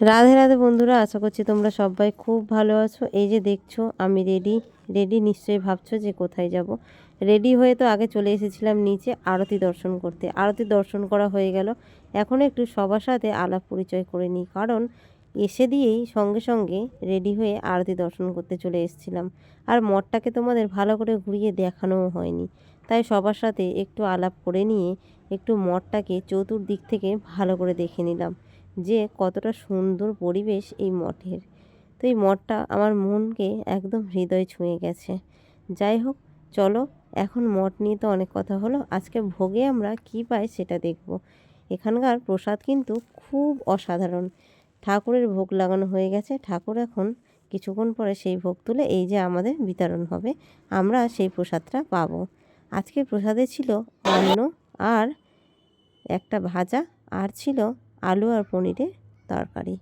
রাধে রাধে বন্ধুরা, আশা করছি তোমরা সবাই খুব ভালো আছো। এই যে দেখছ, আমি রেডি রেডি নিশ্চয়ই ভাবছ যে কোথায় যাব। রেডি হয়ে তো আগে চলে এসেছিলাম নিচে আরতি দর্শন করতে। আরতি দর্শন করা হয়ে গেল। এখন একটু সবার সাথে আলাপ পরিচয় করে নিই। কারণ এসে দিয়েই সঙ্গে সঙ্গে রেডি হয়ে আরতি দর্শন করতে চলে এসেছিলাম। আর মঠটাকে তোমাদের ভালো করে ঘুরিয়ে দেখানোও হয়নি। তাই সবার সাথে একটু আলাপ করে নিয়ে একটু মঠটাকে চতুর্দিক থেকে ভালো করে দেখে নিলাম যে কতটা সুন্দর পরিবেশ এই মঠের। তো এই মঠটা আমার মনকে একদম হৃদয় ছুঁয়ে গেছে। যাই হোক, চলো, এখন মঠ নিয়ে তো অনেক কথা হলো। আজকে ভোগে আমরা কি পাই সেটা দেখব। এখানকার প্রসাদ কিন্তু খুব অসাধারণ। ঠাকুরের ভোগ লাগানো হয়ে গেছে। ঠাকুর এখন কিছুক্ষণ পরে সেই ভোগ তুলে এই যে আমাদের বিতরণ হবে, আমরা সেই প্রসাদটা পাবো। আজকে প্রসাদে ছিল অন্ন আর একটা ভাজা আর ছিল আলু আর পনিরের তরকারি।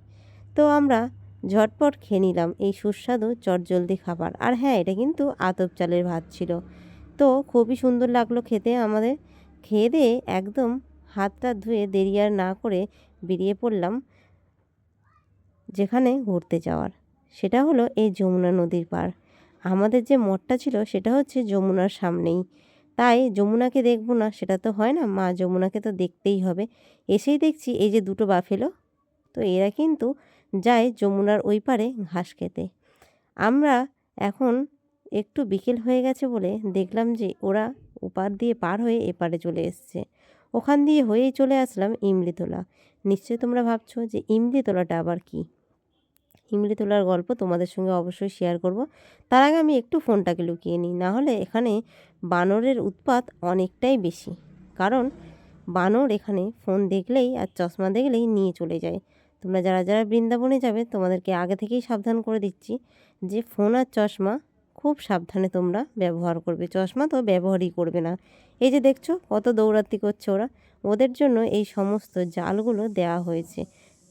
তো আমরা ঝটপট খেয়ে নিলাম এই সুস্বাদু চটজলদি খাবার। আর হ্যাঁ এটা কিন্তু আতপ চালের ভাত ছিল। তো খুবই সুন্দর লাগল খেতে আমাদের। খেয়ে দিয়ে একদম হাতটা ধুয়ে দেরি আর না করে বেরিয়ে পড়লাম। যেখানে ঘুরতে যাওয়ার। সেটা হলো এই যমুনা নদীর পার আমাদের যে মঠটা ছিল, সেটা হচ্ছে যমুনার সামনেই। তাই যমুনাকে দেখব না, সেটা তো হয় না, মা যমুনাকে তো দেখতেই হবে। এসেই দেখছি এই যে দুটো বাফেলো। তো এরা কিন্তু যায় যমুনার ওই পারে ঘাস খেতে। আমরা এখন একটু বিকেল হয়ে গেছে বলে দেখলাম যে ওরা ওপার দিয়ে পার হয়ে এপারে চলে এসছে। ওখান দিয়ে হয়েই চলে আসলাম ইমলিতলা। নিশ্চয়ই তোমরা ভাবছ যে ইমলিতলাটা আবার কী? হিমলি তোলার গল্প তোমাদের সঙ্গে অবশ্যই শেয়ার করব। তার আগে আমি একটু ফোনটাকে লুকিয়ে নিই, নাহলে এখানে বানরের উৎপাত অনেকটাই বেশি। কারণ বানর এখানে ফোন দেখলেই আর চশমা দেখলেই নিয়ে চলে যায়। তোমরা যারা যারা বৃন্দাবনে যাবে, তোমাদেরকে আগে থেকেই সাবধান করে দিচ্ছি যে ফোন আর চশমা খুব সাবধানে তোমরা ব্যবহার করবে। চশমা তো ব্যবহারই করবে না। এই যে দেখছ, কত দৌড়াতি করছে ওরা। ওদের জন্য এই সমস্ত জালগুলো দেওয়া হয়েছে।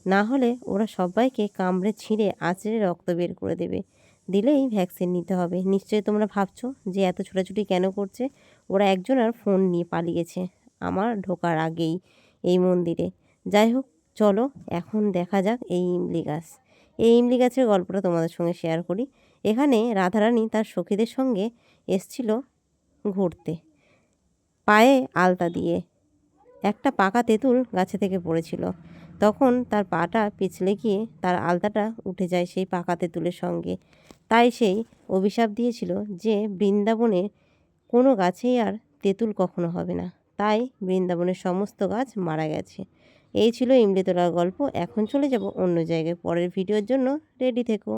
না হলে ওরা সবাইকে কামড়ে ছিঁড়ে আঁচড়ে রক্ত বের করে দেবে। দিলেই ভ্যাকসিন নিতে হবে। নিশ্চয়ই তোমরা ভাবছ যে এত ছোটাছুটি কেন করছে? ওরা একজন আর ফোন নিয়ে পালিয়েছে আমার ঢোকার আগেই এই মন্দিরে। যাই হোক, চলো এখন দেখা যাক এই ইমলি গাছ এই ইমলি গাছের গল্পটা তোমাদের সঙ্গে শেয়ার করি। এখানে রাধারানী তার সখীদের সঙ্গে এসছিল ঘুরতে, পায়ে আলতা দিয়ে। একটা পাকা তেঁতুল গাছে থেকে পড়েছিল। তখন তার পাটা পিছলে গিয়ে তার আলতাটা উঠে যায় সেই পাকা তেঁতুলের সঙ্গে। তাই সেই অভিশাপ দিয়েছিল যে বৃন্দাবনে কোনো গাছেই আর তেঁতুল কখনো হবে না। তাই বৃন্দাবনের সমস্ত গাছ মারা গেছে। এই ছিল ইমলি তোলার গল্প। এখন চলে যাব অন্য জায়গায়। পরের ভিডিওর জন্য রেডি থেকো।